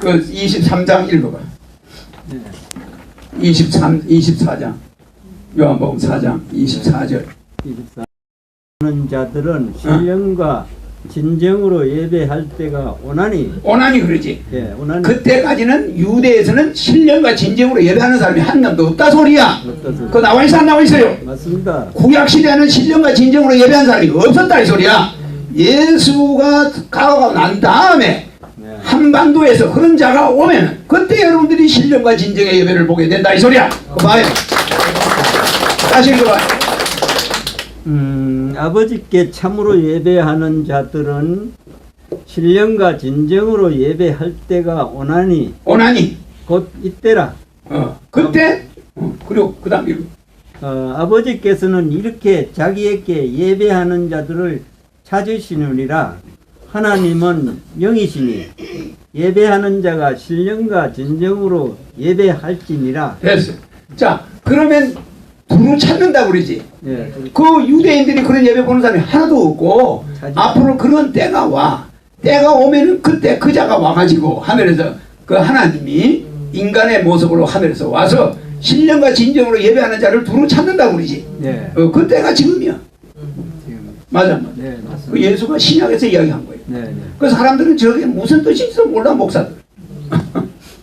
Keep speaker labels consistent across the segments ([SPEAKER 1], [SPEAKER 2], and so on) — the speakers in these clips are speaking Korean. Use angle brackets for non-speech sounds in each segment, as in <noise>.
[SPEAKER 1] 그 23장 읽어봐. 23, 24장. 요한복음 4장 24절.
[SPEAKER 2] 24. 하는 자들은 신령과 진정으로 예배할 때가 오나니
[SPEAKER 1] 오나니 그러지.
[SPEAKER 2] 예, 오나니
[SPEAKER 1] 그때까지는 유대에서는 신령과 진정으로 예배하는 사람이 한 명도 없다 소리야.
[SPEAKER 2] 없다 소리.
[SPEAKER 1] 그 나와 있어 안 나와 있어요?
[SPEAKER 2] 맞습니다.
[SPEAKER 1] 구약 시대는 신령과 진정으로 예배한 사람이 없었다 이 소리야. 예수가 가고 난 다음에
[SPEAKER 2] 네.
[SPEAKER 1] 한반도에서 그런 자가 오면 그때 여러분들이 신령과 진정의 예배를 보게 된다 이 소리야. 봐요. 다시 읽어봐.
[SPEAKER 2] 음, 아버지께 참으로 예배하는 자들은 신령과 진정으로 예배할 때가 오나니
[SPEAKER 1] 오나니.
[SPEAKER 2] 곧 이때라.
[SPEAKER 1] 어, 그때 어, 그리고 그다음. 어,
[SPEAKER 2] 아버지께서는 이렇게 자기에게 예배하는 자들을 찾으시느니라. 하나님은 영이시니 예배하는 자가 신령과 진정으로 예배할지니라.
[SPEAKER 1] 됐어. 자 그러면 두루 찾는다 그러지.
[SPEAKER 2] 예,
[SPEAKER 1] 그 유대인들이 그런 예배 보는 사람이 하나도 없고
[SPEAKER 2] 자주-
[SPEAKER 1] 앞으로 그런 때가 와 때가 오면은 그때 그 자가 와가지고 하늘에서 그 하나님이 인간의 모습으로 하늘에서 와서 신령과 진정으로 예배하는 자를 두루 찾는다 그러지
[SPEAKER 2] 예,
[SPEAKER 1] 어, 그 때가 지금이야
[SPEAKER 2] 지금
[SPEAKER 1] 맞아 맞아
[SPEAKER 2] 네
[SPEAKER 1] 그. 예수가 신약에서 이야기한 거예요
[SPEAKER 2] 네, 네.
[SPEAKER 1] 그 사람들은 저게 무슨 뜻인지 몰라 목사들 <laughs>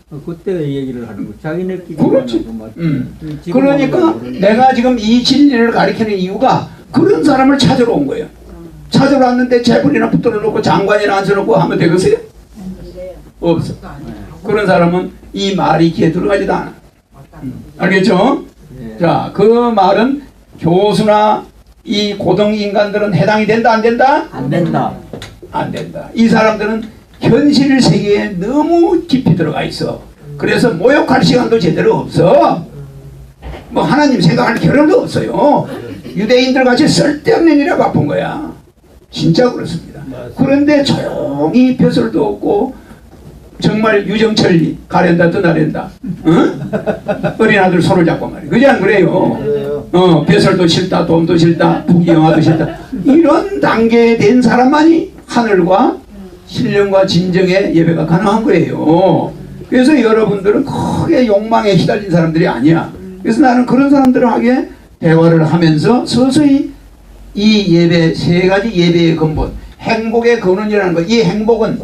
[SPEAKER 2] 어, 그때 얘기를 하는 거. 자기네끼리
[SPEAKER 1] 그렇지
[SPEAKER 2] 하는 거 맞-
[SPEAKER 1] 음. 그러니까 내가 지금 이 진리를 가리키는 이유가 그런 사람을 찾으러 온 거예요. 찾으러 왔는데 재벌이나 붙들어 놓고 장관이나 앉혀놓고 하면 되겠어요? 없어. 그런 사람은 이 말이 귀에 들어가지도 않아. 음. 알겠죠?
[SPEAKER 2] 예.
[SPEAKER 1] 자, 그 말은 교수나 이 고등 인간들은 해당이 된다 안 된다?
[SPEAKER 2] 안 된다.
[SPEAKER 1] 안 된다. 이 사람들은 현실 세계에 너무 깊이 들어가 있어. 그래서 모욕할 시간도 제대로 없어. 뭐 하나님 생각할 겨를도 없어요. 유대인들 같이 쓸데없는 일에 바쁜 거야. 진짜 그렇습니다. 그런데 조용히 벼슬도 없고 정말 유정철리 가련다 떠나련다. 응? 어린 아들 손을 잡고 말이야. 그지 안 그래요? 어, 벼슬도 싫다, 돈도 싫다, 부귀영화도 싫다. 이런 단계에 된 사람만이 하늘과 신령과 진정의 예배가 가능한 거예요. 그래서 여러분들은 크게 욕망에 휘달린 사람들이 아니야. 그래서 나는 그런 사람들하게 대화를 하면서 서서히 이 예배 세 가지 예배의 근본 행복의 근원이라는 거. 이 행복은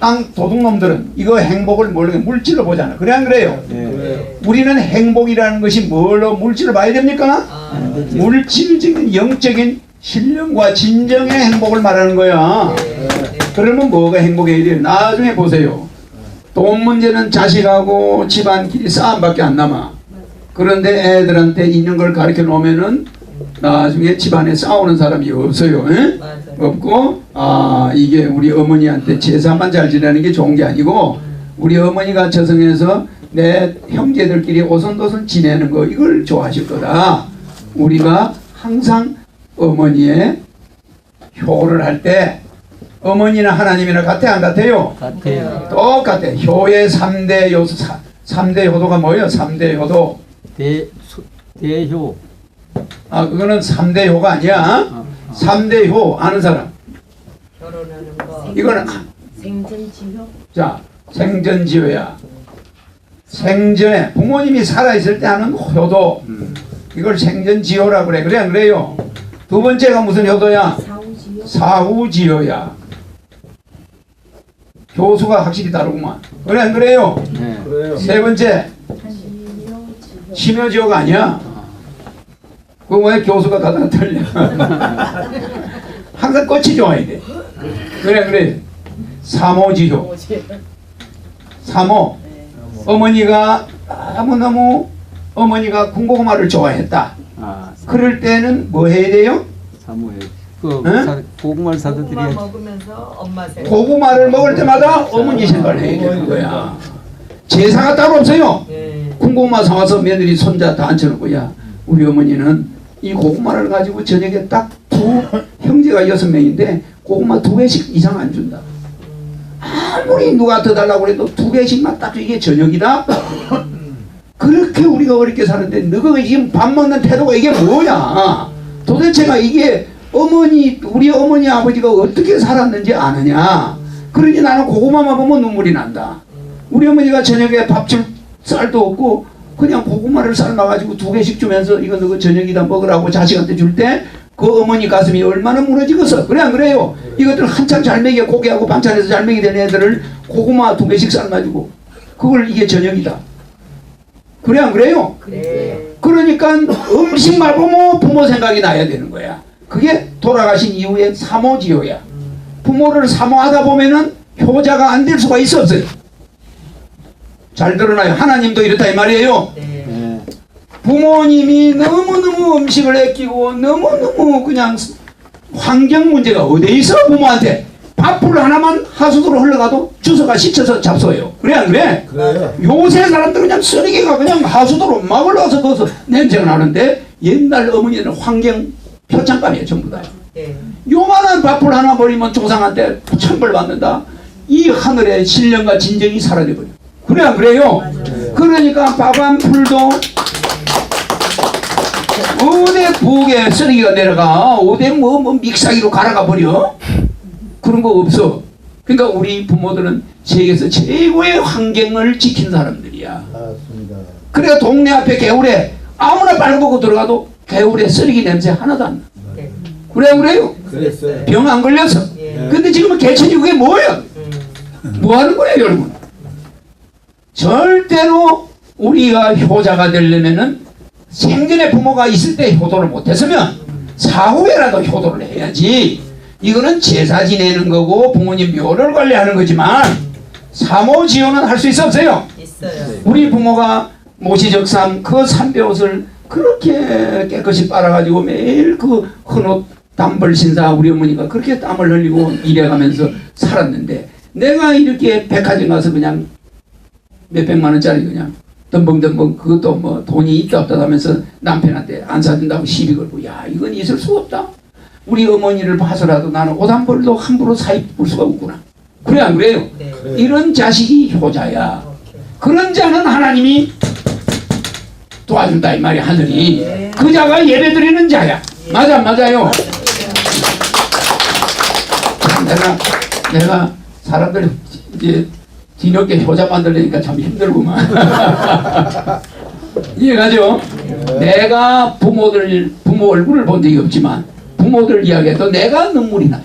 [SPEAKER 1] 땅 도둑놈들은 이거 행복을 모르게 물질로 보잖아. 그래 안 그래요?
[SPEAKER 2] 네.
[SPEAKER 1] 우리는 행복이라는 것이 뭘로 물질을 봐야 됩니까?
[SPEAKER 2] 안 되지.
[SPEAKER 1] 물질적인 영적인 신령과 진정의 행복을 말하는 거야. 그러면 뭐가 행복해야 돼요? 나중에 보세요. 돈 문제는 자식하고 집안끼리 싸움밖에 안 남아. 그런데 애들한테 있는 걸 가르쳐 놓으면은 나중에 집안에 싸우는 사람이 없어요. 에? 없고 아 이게 우리 어머니한테 제사만 잘 지내는 게 좋은 게 아니고 우리 어머니가 저승에서 내 형제들끼리 오손도손 지내는 거 이걸 좋아하실 거다. 우리가 항상 어머니의 효를 할 때 어머니나 하나님이나 같아 안 같아요?
[SPEAKER 2] 같아요.
[SPEAKER 1] 똑같아. 효의 3대 요소, 3대 효도가 뭐예요? 3대 효도.
[SPEAKER 2] 대, 수, 대효.
[SPEAKER 1] 아, 그거는 3대 효가 아니야.
[SPEAKER 2] 아,
[SPEAKER 1] 3대 효 아는 사람.
[SPEAKER 3] 결혼하는 거
[SPEAKER 1] 이거는,
[SPEAKER 3] 생전 지효
[SPEAKER 1] 자, 생전 지효야. 생전에 부모님이 살아 있을 때 하는 효도. 이걸 생전 지효라고 그래. 그래, 안 그래요? 두 번째가 무슨 효도야?
[SPEAKER 3] 사후지효
[SPEAKER 1] 사후지효야. 교수가 확실히 다르구만. 그래, 안 그래요?
[SPEAKER 2] 네.
[SPEAKER 1] 세 번째,
[SPEAKER 3] 심효지효
[SPEAKER 1] 심효지효가 아니야. 그거 왜 교수가 다 틀려? 항상 꽃이 좋아야 돼. 그래 그래. 사모지효. 사모. 어머니가 너무너무 어머니가 군고구마를 좋아했다.
[SPEAKER 2] 아, 사,
[SPEAKER 1] 그럴 때는 뭐 해야 돼요?
[SPEAKER 2] 사무해. 그
[SPEAKER 1] 응?
[SPEAKER 2] 사, 고구마를 사다
[SPEAKER 3] 고구마
[SPEAKER 2] 드려야지.
[SPEAKER 3] 먹으면서 엄마 생각
[SPEAKER 1] 고구마를 먹을 때마다 어머니 생각을 해야 되는 거야. 제사가 따로 없어요.
[SPEAKER 3] 네.
[SPEAKER 1] 군고구마 사와서 며느리 손자 다 앉혀놓고 야 우리 어머니는 이 고구마를 가지고 저녁에 딱 두 형제가 여섯 명인데 고구마 두 개씩 이상 안 준다. 아무리 누가 더 달라고 해도 두 개씩만 딱 이게 저녁이다. 그렇게 우리가 어렵게 사는데 너가 지금 밥 먹는 태도가 이게 뭐야? 도대체가 이게 어머니 우리 어머니 아버지가 어떻게 살았는지 아느냐? 그러니 나는 고구마만 보면 눈물이 난다. 우리 어머니가 저녁에 밥 줄 쌀도 없고 그냥 고구마를 삶아가지고 두 개씩 주면서 이거 너그 저녁이다 먹으라고 자식한테 줄 때 그 어머니 가슴이 얼마나 무너지겠어 그래 안 그래요 이것들 한참 잘 먹여 고기하고 반찬에서 잘 먹이던 애들을 고구마 두 개씩 삶아주고 그걸 이게 저녁이다 그래 안 그래요
[SPEAKER 3] 네.
[SPEAKER 1] 그러니까 음식 말고 뭐 부모 생각이 나야 되는 거야. 그게 돌아가신 이후에 사모지효야. 부모를 사모하다 보면은 효자가 안 될 수가 있어 없어요. 잘 들어놔요. 하나님도 이렇다 이 말이에요.
[SPEAKER 3] 네.
[SPEAKER 2] 예.
[SPEAKER 1] 부모님이 너무너무 음식을 아끼고 너무너무 그냥 환경 문제가 어디에 있어 부모한테 밥풀 하나만 하수도로 흘러가도 주소가 씻혀서 잡숴요. 그래 안 그래?
[SPEAKER 4] 그래요.
[SPEAKER 1] 요새 사람들은 그냥 쓰레기가 그냥 하수도로 막 올라와서 거기서 냄새가 나는데 옛날 어머니는 환경 표창감이에요 전부 다
[SPEAKER 3] 네.
[SPEAKER 1] 요만한 밥풀 하나 버리면 조상한테 천벌 받는다 이 하늘의 신령과 진정이 사라져버려 그래 안 그래요? 그러니까 밥 한 풀도 어디 부엌에 쓰레기가 내려가 어디 뭐, 뭐 믹사기로 갈아가 버려 그런 거 없어 그러니까 우리 부모들은 세계에서 최고의 환경을 지킨 사람들이야
[SPEAKER 4] 맞습니다.
[SPEAKER 1] 그래야 동네 앞에 개울에 아무나 빨고 들어가도 개울에 쓰레기 냄새 하나도 안 나.
[SPEAKER 3] 네.
[SPEAKER 1] 그래 안 그래요?
[SPEAKER 4] 그랬어요.
[SPEAKER 1] 병 안 걸려서.
[SPEAKER 3] 예.
[SPEAKER 1] 근데 지금은 개천이 그게 뭐예요?
[SPEAKER 3] 음.
[SPEAKER 1] 뭐 하는 거예요, 여러분? 절대로 우리가 효자가 되려면은 생전에 부모가 있을 때 효도를 못했으면 사후에라도 효도를 해야지. 이거는 제사 지내는 거고 부모님 묘를 관리하는 거지만 사모지효는 할수 있어 없어요?
[SPEAKER 3] 있어요.
[SPEAKER 1] 우리 부모가 모시적삼 그 삼배옷을 그렇게 깨끗이 빨아가지고 매일 그 헌옷 단벌 신사 우리 어머니가 그렇게 땀을 흘리고 일해가면서 살았는데 내가 이렇게 백화점 가서 그냥 몇백만 원짜리 그냥 덤벙덤벙 그것도 뭐 돈이 있다 없다 하면서 남편한테 안 사준다고 시비 걸고 야 이건 있을 수 없다 우리 어머니를 봐서라도 나는 옷 한 벌도 함부로 사입을 수가 없구나. 그래 안 그래요?
[SPEAKER 3] 네.
[SPEAKER 4] 그래.
[SPEAKER 1] 이런 자식이 효자야.
[SPEAKER 3] 오케이.
[SPEAKER 1] 그런 자는 하나님이 도와준다 이 말이 하늘이
[SPEAKER 3] 예.
[SPEAKER 1] 그 자가 예배 드리는 자야. 맞아 안 맞아요. 참 내가 내가 사람들 이제 뒤늦게 효자 만들려니까 참 힘들구만. <laughs> 이해가죠? 내가 부모들 부모 얼굴을 본 적이 없지만 부모들 이야기해도 내가 눈물이 나요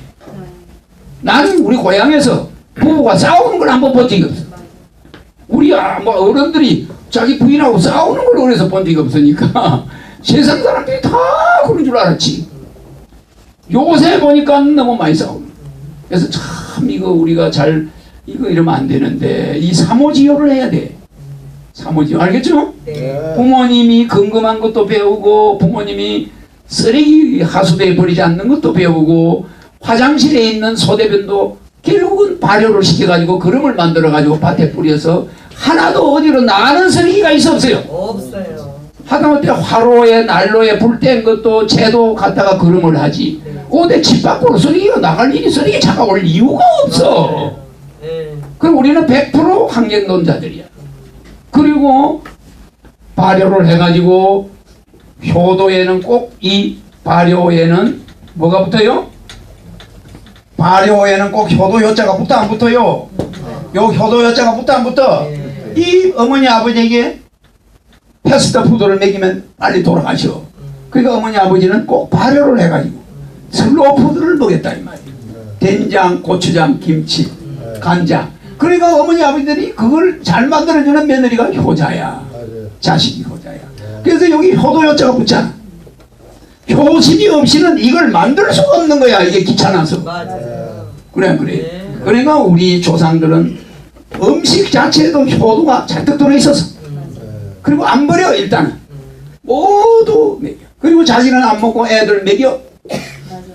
[SPEAKER 1] 나는 우리 고향에서 부부가 싸우는 걸 한 번 본 적이 없어 우리 아, 뭐 어른들이 자기 부인하고 싸우는 걸 그래서 본 적이 없으니까 <laughs> 세상 사람들이 다 그런 줄 알았지. 요새 보니까 너무 많이 싸우는. 그래서 참 이거 우리가 잘 이거 이러면 안 되는데 이 사모지효를 해야 돼. 사모지효 알겠죠?
[SPEAKER 3] 네.
[SPEAKER 1] 부모님이 궁금한 것도 배우고 부모님이 쓰레기 하수도에 버리지 않는 것도 배우고 화장실에 있는 소대변도 결국은 발효를 시켜가지고 그름을 만들어가지고 밭에 뿌려서 하나도 어디로 나가는 쓰레기가 있어 없어요.
[SPEAKER 3] 없어요.
[SPEAKER 1] 하다못해 화로에 난로에 불 뗀 것도 채도 갖다가 그름을 하지. 어디 집 밖으로 쓰레기가 나갈 일이 쓰레기 차가 올 이유가 없어.
[SPEAKER 3] 네.
[SPEAKER 1] 그럼 우리는 100% 환경론자들이야. 그리고 발효를 해가지고 효도에는 꼭 이 발효에는 뭐가 붙어요? 발효에는 꼭 효도 효자가 붙어 안 붙어요? 요 효도 효자가 붙어 안 붙어?
[SPEAKER 3] 네.
[SPEAKER 1] 이 어머니 아버지에게 패스트푸드를 먹이면 빨리 돌아가셔. 그러니까 어머니 아버지는 꼭 발효를 해가지고 슬로푸드를 먹였다 이 말이에요. 된장, 고추장, 김치, 간장. 그러니까 어머니 아버지들이 그걸 잘 만들어주는 며느리가 효자야.
[SPEAKER 4] 맞아요.
[SPEAKER 1] 자식이 효자야. 그래서 여기 효도 효자가 붙잖아. 효심이 없이는 이걸 만들 수가 없는 거야. 이게 귀찮아서.
[SPEAKER 3] 맞아요.
[SPEAKER 1] 그래 안 그래.
[SPEAKER 3] 네.
[SPEAKER 1] 그러니까 우리 조상들은 음식 자체에도 효도가 잔뜩 들어 있어서 그리고 안 버려 일단은 모두 먹여. 그리고 자기는 안 먹고 애들 먹여.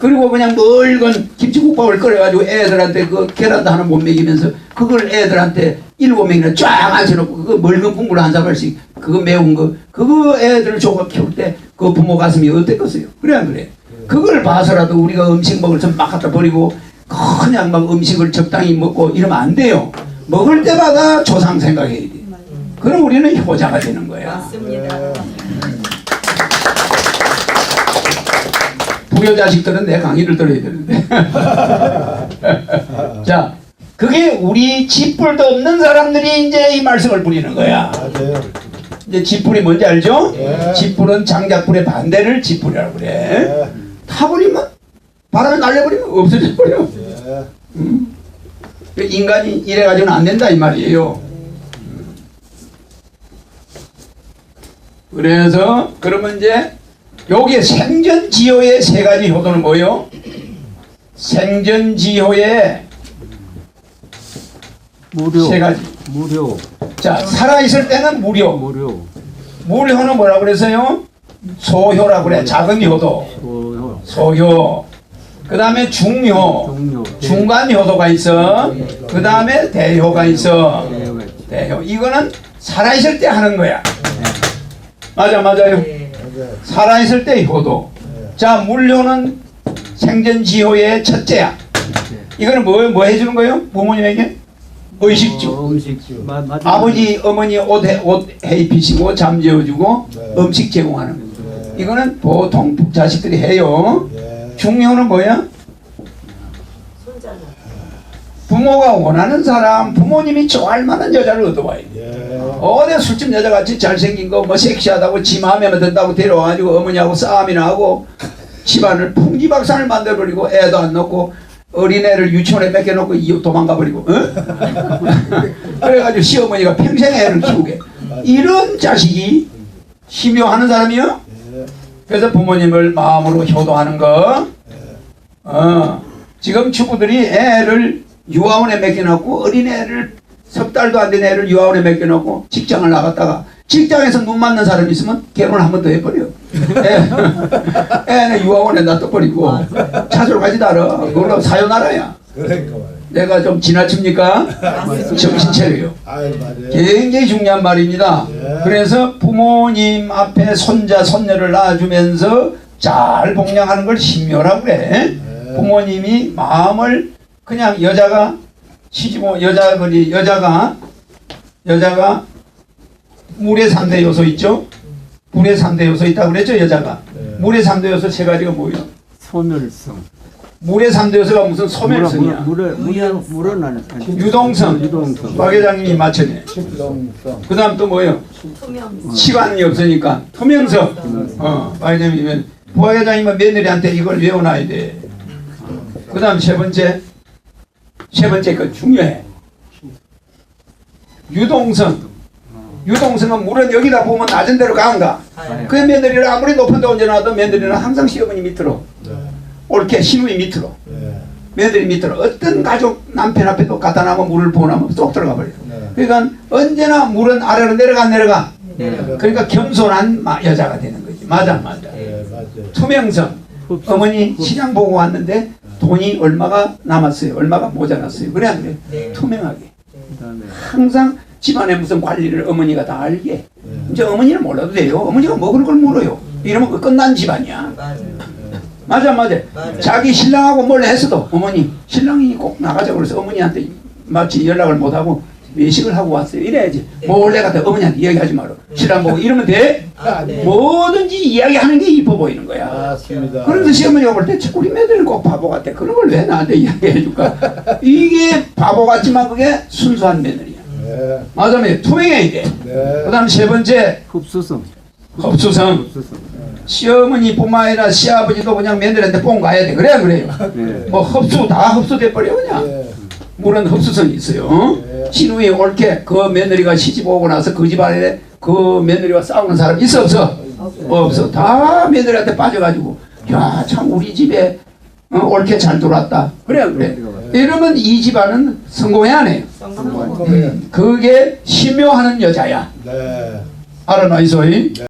[SPEAKER 1] 그리고 그냥 멀건 김치국밥을 끓여가지고 애들한테 그 계란도 하나 못 먹이면서 그걸 애들한테 일곱 명이나 쫙 앉혀놓고 그거 멀건 국물 한 사발씩 그거 매운 거 그거 애들 조각 키울 때 그 부모 가슴이 어땠겠어요? 그래 안 그래? 그걸 봐서라도 우리가 음식 먹을 때막 갖다 버리고 그냥 막 음식을 적당히 먹고 이러면 안 돼요. 먹을 때마다 조상 생각해야 돼. 그럼 우리는 효자가 되는 거야.
[SPEAKER 3] 맞습니다.
[SPEAKER 1] 부여 자식들은 내 강의를 들어야 되는데. <laughs> 자, 그게 우리 집불도 없는 사람들이 이제 이 말씀을 부리는 거야.
[SPEAKER 4] 맞아요.
[SPEAKER 1] 이제 집불이 뭔지 알죠?
[SPEAKER 4] 예.
[SPEAKER 1] 집불은 장작불의 반대를 집불이라고 그래.
[SPEAKER 4] 예.
[SPEAKER 1] 타버리면 바람에 날려버리면 없어져 버려.
[SPEAKER 4] 예.
[SPEAKER 1] 그 인간이 이래가지고는 안 된다 이 말이에요. 그래서 그러면 이제 여기에 생전지효의 세 가지 효도는 뭐요? 생전지효의
[SPEAKER 2] 무료.
[SPEAKER 1] 세 가지.
[SPEAKER 2] 무료.
[SPEAKER 1] 자 살아 있을 때는 무료.
[SPEAKER 2] 무료.
[SPEAKER 1] 무료는 뭐라고 그랬어요? 소효라고 그래. 작은 효도.
[SPEAKER 2] 소요.
[SPEAKER 1] 소효. 그 다음에 중효.
[SPEAKER 2] 종료.
[SPEAKER 1] 중간 효도가 있어. 그 다음에 대효가 있어. 대효. 이거는 살아있을 때 하는 거야. 맞아, 맞아요.
[SPEAKER 3] 네.
[SPEAKER 1] 살아있을 때 효도. 자, 물효는 생전지효의 첫째야. 이거는 뭐, 뭐 해주는 거예요? 부모님에게? 의식주.
[SPEAKER 2] 어, 음식. 마.
[SPEAKER 1] 아버지, 어머니 옷, 해, 옷 해입히시고 잠 재워주고
[SPEAKER 4] 네.
[SPEAKER 1] 음식 제공하는 거.
[SPEAKER 4] 네.
[SPEAKER 1] 이거는 보통 자식들이 해요.
[SPEAKER 4] 예.
[SPEAKER 1] 중효는 뭐야? 부모가 원하는 사람, 부모님이 좋아할 만한 여자를 얻어와야 돼.
[SPEAKER 4] 예.
[SPEAKER 1] 어디 술집 여자같이 잘생긴 거 뭐 섹시하다고 지 마음에 든다고 데려와가지고 어머니하고 싸움이나 하고 집안을 풍기박산을 만들어버리고 애도 안 넣고 어린애를 유치원에 뺏겨놓고 이 도망가버리고 어? <laughs> 그래가지고 시어머니가 평생 애를 키우게 이런 자식이 심효하는 사람이요?
[SPEAKER 4] 예.
[SPEAKER 1] 그래서 부모님을 마음으로 효도하는 거 어, 지금 주부들이 애를 유아원에 맡겨놓고 어린애를 석 달도 안 된 애를 유아원에 맡겨놓고 직장을 나갔다가 직장에서 눈 맞는 사람이 있으면 결혼 한번 더 해버려. <laughs> 애, 애는 유아원에 놔둬버리고 찾으러 가지도 않아. 그걸로 사요나라야.
[SPEAKER 4] 그러니까.
[SPEAKER 1] 내가 좀 지나칩니까? 정신 차려요. 굉장히 중요한 말입니다.
[SPEAKER 4] 예.
[SPEAKER 1] 그래서 부모님 앞에 손자, 손녀를 낳아주면서 잘 복양하는 걸 신묘라고 그래.
[SPEAKER 4] 예.
[SPEAKER 1] 부모님이 마음을 그냥 여자가 시집 오 여자들이 여자가 여자가 물의 삼대 요소 있죠? 물의 삼대 요소 있다고 그랬죠 여자가
[SPEAKER 4] 네.
[SPEAKER 1] 물의 삼대 요소 세 가지가 뭐예요?
[SPEAKER 2] 소멸성.
[SPEAKER 1] 물의 삼대 요소가 무슨 소멸성이야
[SPEAKER 2] 물에 물에 물은 안
[SPEAKER 1] 유동성
[SPEAKER 2] 유동성.
[SPEAKER 1] 박 회장님이 맞췄네
[SPEAKER 4] 식동성.
[SPEAKER 1] 그 다음 또 뭐예요?
[SPEAKER 3] 투명.
[SPEAKER 1] 시간이 없으니까 투명성. 어, 왜냐면 부하 회장이면 며느리한테 이걸 외워놔야 돼. 그다음 세 번째, 세 번째 거 중요해. 유동성. 유동성은 물은 여기다 보면 낮은 데로.
[SPEAKER 3] 가요.
[SPEAKER 1] 그 며느리를 아무리 높은 데 얹어놔도 며느리는 항상 시어머니 밑으로,
[SPEAKER 4] 네.
[SPEAKER 1] 옳게 시누이 밑으로,
[SPEAKER 4] 예.
[SPEAKER 1] 며느리 밑으로. 어떤 가족 남편 앞에도 갖다 놔면 물을 부어놓으면 쏙 들어가 버려.
[SPEAKER 4] 네.
[SPEAKER 1] 그러니까 언제나 물은 아래로 내려가 안 내려가.
[SPEAKER 3] 내려가.
[SPEAKER 1] 그러니까 겸손한 마- 여자가 되는 거지. 맞아, 맞아.
[SPEAKER 4] 예, 맞아요.
[SPEAKER 1] 투명성.
[SPEAKER 2] 흡수-
[SPEAKER 1] 어머니
[SPEAKER 2] 흡수-
[SPEAKER 1] 시장 보고 왔는데 돈이 얼마가 남았어요. 얼마가 모자랐어요. 그래 안 그래?
[SPEAKER 3] 네.
[SPEAKER 1] 투명하게. 항상 집안에 무슨 관리를 어머니가 다 알게.
[SPEAKER 4] 예.
[SPEAKER 1] 이제 어머니는 몰라도 돼요. 어머니가 먹을 걸 물어요. 이러면 그 끝난 집안이야.
[SPEAKER 3] 맞아요.
[SPEAKER 1] 맞아, 맞아.
[SPEAKER 3] 맞아요.
[SPEAKER 1] 자기 신랑하고 뭘 했어도 어머니 신랑이 꼭 나가자 그래서 어머니한테 마치 연락을 못 하고 외식을 하고 왔어요. 이래야지.
[SPEAKER 3] 네.
[SPEAKER 1] 몰래 갔다 어머니한테 이야기하지 마라. 신랑 보고 이러면 돼.
[SPEAKER 3] 아, 네.
[SPEAKER 1] 뭐든지 이야기하는 게 이뻐 보이는 거야.
[SPEAKER 4] 맞습니다.
[SPEAKER 1] 그래서 시어머니가 볼 때 우리 며느리는 꼭 바보 같아. 그런 걸 왜 나한테 이야기해 줄까? <laughs> 이게 바보 같지만 그게 순수한 며느리야.
[SPEAKER 4] 네.
[SPEAKER 1] 맞아요. 투명해야 돼.
[SPEAKER 4] 네.
[SPEAKER 1] 그 다음 세 번째,
[SPEAKER 2] 흡수성.
[SPEAKER 1] 흡수성.
[SPEAKER 2] 흡수성.
[SPEAKER 1] 시어머니뿐만 아니라 시아버지도 그냥 며느리한테 뽕 가야 돼. 그래야 그래요.
[SPEAKER 2] 네.
[SPEAKER 1] 뭐 흡수 다 흡수돼 버려 그냥.
[SPEAKER 4] 예.
[SPEAKER 1] 물은 흡수성이 있어요.
[SPEAKER 4] 네.
[SPEAKER 1] 신우이 옳게 그 며느리가 시집 오고 나서 그 집안에 그 며느리와 싸우는 사람 있어 없어? 없어. 다 며느리한테 빠져가지고 야 참 우리 집에 어, 옳게 잘 돌았다. 그래 그래. 이러면 이 집안은 성공해 안 해요.
[SPEAKER 3] 성공.
[SPEAKER 4] 성공해요.
[SPEAKER 1] 그게 심묘하는 여자야.
[SPEAKER 4] 네.
[SPEAKER 1] 알아놔 이소희.
[SPEAKER 5] 허